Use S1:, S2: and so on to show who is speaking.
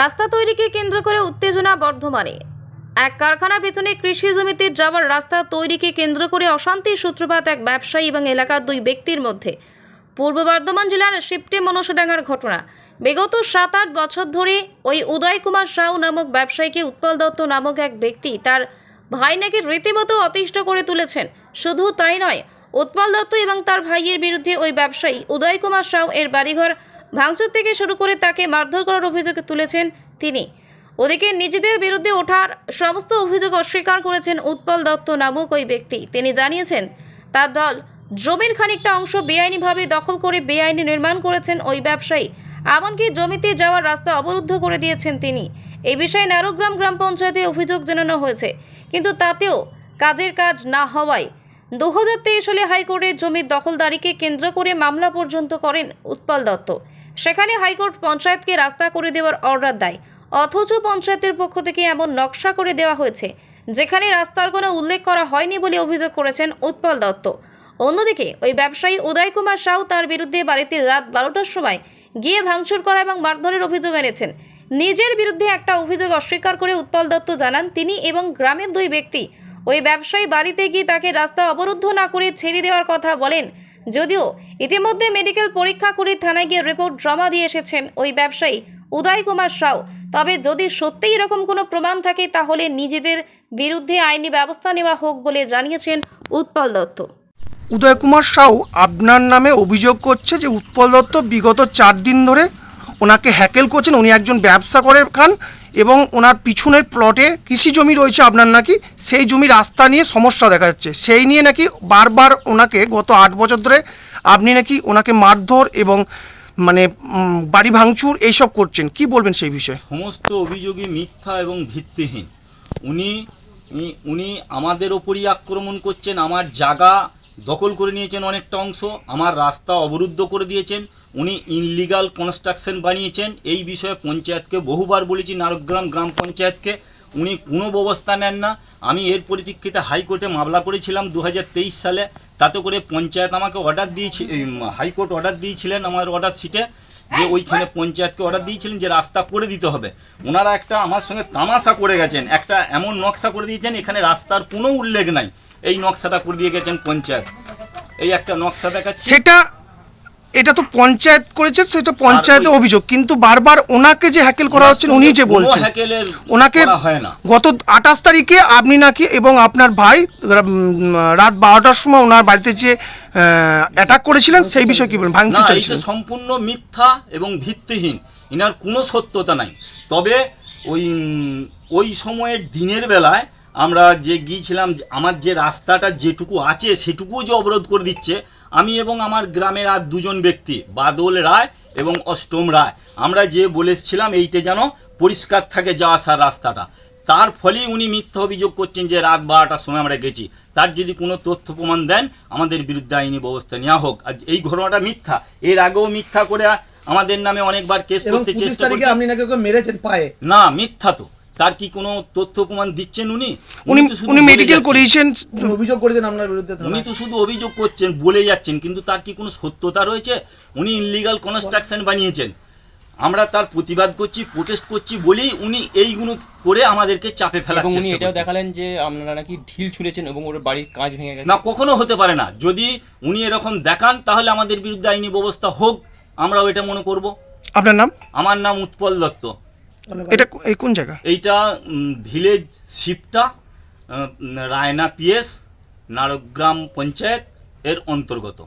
S1: রাস্তা তৈরিকে কেন্দ্র করে উত্তেজনা বর্ধমানে। এক কারখানা পেছনে কৃষি জমিতে যাওয়ার রাস্তা তৈরিকে কেন্দ্র করে অশান্তির সূত্রপাত এক ব্যবসায়ী এবং এলাকার দুই ব্যক্তির মধ্যে। পূর্ব বর্ধমান জেলার শিপটে মনসাডাঙ্গার ঘটনা। বিগত সাত আট বছর ধরে ওই উদয় কুমার সাউ নামক ব্যবসায়ীকে উৎপল দত্ত নামক এক ব্যক্তি তার ভাই নাকি রীতিমতো অতিষ্ঠ করে তুলেছেন। শুধু তাই নয়, উৎপল দত্ত এবং তার ভাইয়ের বিরুদ্ধে ওই ব্যবসায়ী উদয় কুমার সাউ এর বাড়িঘর ভাঙচুর থেকে শুরু করে তাকে মারধর করার অভিযোগ তুলেছেন তিনি। ওদিকে নিজেদের বিরুদ্ধে ওঠার সমস্ত অভিযোগ অস্বীকার করেছেন উৎপল দত্ত নামক ওই ব্যক্তি। তিনি জানিয়েছেন, তার দল জমির খানিকটা অংশ বেআইনিভাবে দখল করে বেআইনি নির্মাণ করেছেন ওই ব্যবসায়ী। এমনকি জমিতে যাওয়ার রাস্তা অবরুদ্ধ করে দিয়েছেন তিনি। এই বিষয়ে নারুগ্রাম গ্রাম পঞ্চায়েতে অভিযোগ জানানো হয়েছে। কিন্তু তাতেও কাজের কাজ না হওয়ায় দু হাজার তেইশ সালে হাইকোর্টের জমির দখলদারিকে কেন্দ্র করে মামলা পর্যন্ত করেন উৎপল দত্ত। সেখানে হাইকোর্ট পঞ্চায়েতকে রাস্তা করে দেওয়ার অর্ডার দেয়। অথচ পঞ্চায়েতের পক্ষ থেকে এমন নকশা করে দেওয়া হয়েছে, যেখানে রাস্তার কোনো উল্লেখ করা হয়নি বলে অভিযোগ করেছেন উৎপল দত্ত। অন্যদিকে, ওই ব্যবসায়ী উদয় কুমার সাউ তার বিরুদ্ধে বাড়িতে রাত বারোটার সময় গিয়ে ভাঙচুর করা এবং মারধরের অভিযোগ এনেছেন। নিজের বিরুদ্ধে একটা অভিযোগ অস্বীকার করে উৎপল দত্ত জানান, তিনি এবং গ্রামের দুই ব্যক্তি ওই ব্যবসায়ী বাড়িতে গিয়ে তাকে রাস্তা অবরুদ্ধ না করে ছেড়ে দেওয়ার কথা বলেন যদিও ইতিমধ্যে মেডিকেল পরীক্ষা করে থানায় গিয়ে রিপোর্ট জমা দিয়ে এসেছেন ওই ব্যবসায়ী উদয় কুমার সাউ। তবে যদি সত্যিই এরকম কোনো প্রমাণ থাকে, তাহলে নিজেদের বিরুদ্ধে আইনি ব্যবস্থা নেওয়া হোক বলে জানিয়েছেন উৎপল দত্ত।
S2: উদয় কুমার সাউ আপনার নামে অভিযোগ করছে যে উৎপল দত্ত বিগত চার দিন ধরে ওনাকে হ্যাকেল করছেন। উনি একজন ব্যবসা করে খান। এবং ওনার পিছনের প্লটে কৃষি জমি রয়েছে আপনার নাকি, সেই জমি রাস্তা নিয়ে সমস্যা দেখা যাচ্ছে। সেই নিয়ে নাকি বারবার ওনাকে গত আট বছর ধরে আপনি নাকি ওনাকে মারধর এবং মানে বাড়ি ভাঙচুর এইসব করছেন। কি বলবেন সেই বিষয়ে?
S3: সমস্ত অভিযোগই মিথ্যা এবং ভিত্তিহীন। উনি উনি আমাদের ওপরই আক্রমণ করছেন, আমার জায়গা দখল করে নিয়েছেন অনেকটা অংশ, আমার রাস্তা অবরুদ্ধ করে দিয়েছেন। উনি ইনলিগাল কনস্ট্রাকশন বানিয়েছেন। এই বিষয়ে পঞ্চায়েতকে বহুবার বলেছি, নারকগ্রাম গ্রাম পঞ্চায়েতকে। উনি কোনো ব্যবস্থা নেন না। আমি এর পরিপ্রেক্ষিতে হাইকোর্টে মামলা করেছিলাম দু হাজার তেইশ সালে। তাতে করে পঞ্চায়েত আমাকে অর্ডার দিয়েছি হাইকোর্ট অর্ডার দিয়েছিলেন আমার অর্ডার সিটে যে ওইখানে পঞ্চায়েতকে অর্ডার দিয়েছিলেন যে রাস্তা করে দিতে হবে। ওনারা একটা আমার সঙ্গে তামাশা করে গেছেন, একটা এমন নকশা করে দিয়েছেন, এখানে রাস্তার কোনো উল্লেখ নাই। এই নকশাটা করে দিয়ে গেছেন পঞ্চায়েত। এই একটা নকশা দেখাচ্ছে।
S2: সেটা এটা তো পঞ্চায়েত করেছে সেটা পঞ্চায়েতে অভিযোগ। কিন্তু বারবার ওনাকে যে হ্যাকেল করা হচ্ছে উনি যে বলছেন ওনাকে গত আঠাশ তারিখে আপনি নাকি এবং আপনার ভাই রাত বারোটার সময় ওনার বাড়িতে যে অ্যাটাক করেছিলেন সেই বিষয়ে কি
S3: বলেন
S2: ভাঙচুর
S3: এটা সম্পূর্ণ মিথ্যা এবং ভিত্তিহীন ইনার কোনো সত্যতা নাই। তবে ওই ওই সময়ের দিনের বেলায় আমরা যে গিয়েছিলাম আমার যে রাস্তাটা যেটুকু আছে সেটুকুও যে অবরোধ করে দিচ্ছে আমি এবং আমার গ্রামের আর দুজন ব্যক্তি বাদল রায় এবং অষ্টম রায়। আমরা যে বলেছিলাম এইটা যেন পরিষ্কার থাকে যাওয়া আসার রাস্তাটা। তার ফলেই উনি মিথ্যা অভিযোগ করছেন যে রাত বারোটার সময় আমরা গেছি। তার যদি কোনো তথ্য প্রমাণ দেন আমাদের বিরুদ্ধে আইনি ব্যবস্থা নেওয়া হোক। আর এই ঘটনাটা মিথ্যা। এর আগেও মিথ্যা করে আমাদের নামে অনেকবার কেস করতে চেষ্টা
S4: আপনি নাকি মেরেছেন পায়ে?
S3: না মিথ্যা তো। তার কি কোনো তথ্য প্রমাণ দিচ্ছেন উনি?
S2: উনি মেডিকেল
S3: যাচ্ছেন।
S2: করিয়েছেন
S4: অভিযোগ করেছেন আপনার বিরুদ্ধে
S3: উনি তো শুধু অভিযোগ করছেন বলে যাচ্ছেন কিন্তু তার কি কোনো সত্যতা রয়েছে? উনি ইনলিগাল কনস্ট্রাকশন বানিয়েছেন। আমরা তার প্রতিবাদ করছি প্রোটেস্ট করছি বলেই উনি এইগুলো করে আমাদেরকে চাপে ফেলার
S5: এবং উনি
S3: চেষ্টা
S5: এটাও দেখালেন যে আপনারা নাকি ঢিল ছুঁড়েছেন এবং ওর বাড়ির কাজ ভেঙে গেছে।
S3: না কখনো হতে পারে না। যদি উনি এরকম দেখান তাহলে আমাদের বিরুদ্ধে আইনি ব্যবস্থা হোক আমরাও এটা মনে করব।
S2: আপনার নাম?
S3: আমার নাম উৎপল দত্ত।
S2: এটা এই কোন জায়গা?
S3: এইটা ভিলেজ শিপটা রায়না পিএস নারগ্রাম পঞ্চায়েত এর অন্তর্গত।